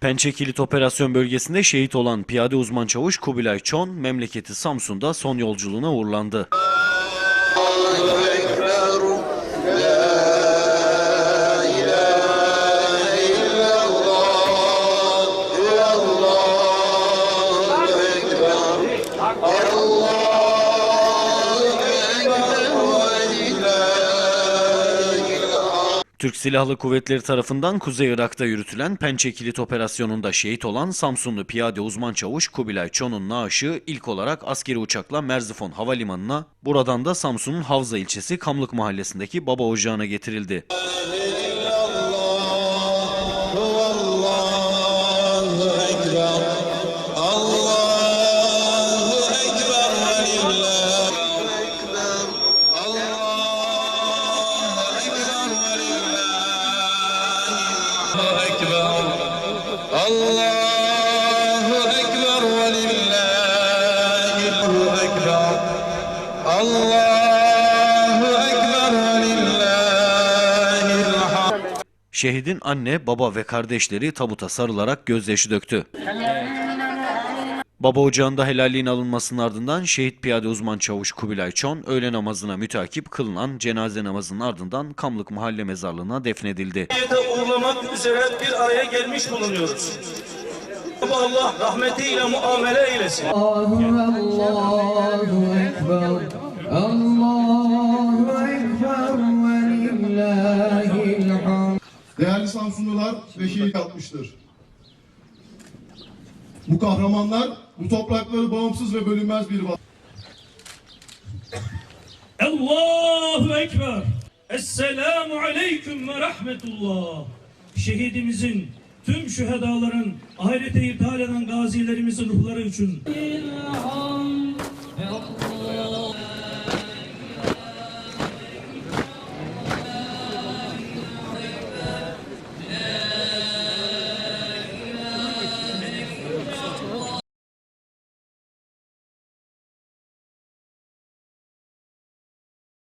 Pençe Kilit Operasyon Bölgesi'nde şehit olan piyade uzman çavuş Kubilay Çon, memleketi Samsun'da son yolculuğuna uğurlandı. Türk Silahlı Kuvvetleri tarafından Kuzey Irak'ta yürütülen Pençe Kilit Operasyonu'nda şehit olan Samsunlu piyade uzman çavuş Kubilay Çon'un naaşı ilk olarak askeri uçakla Merzifon Havalimanı'na, buradan da Samsun'un Havza ilçesi Kamlık Mahallesi'ndeki baba ocağına getirildi. Allahu Ekber ve lillahi Ekber Allahu Ekber ve lillahi Şehidin anne, baba ve kardeşleri tabuta sarılarak gözyaşı döktü. Baba ocağında helalliğin alınmasının ardından şehit piyade uzman çavuş Kubilay Çon öğle namazına mütakip kılınan cenaze namazının ardından Kamlık Mahalle Mezarlığı'na defnedildi. uğurlamak üzere bir araya gelmiş bulunuyoruz. Allah rahmetiyle muamele eylesin. Allahu Ekber, Allahu Ekber ve. Değerli Samsunlular ve şehit atmıştır. Bu kahramanlar bu toprakları bağımsız ve bölünmez bir vatan. Allahu Ekber. Esselamu Aleyküm ve Rahmetullah. Şehidimizin, tüm şühedaların, ahirete iptal eden gazilerimizin ruhları için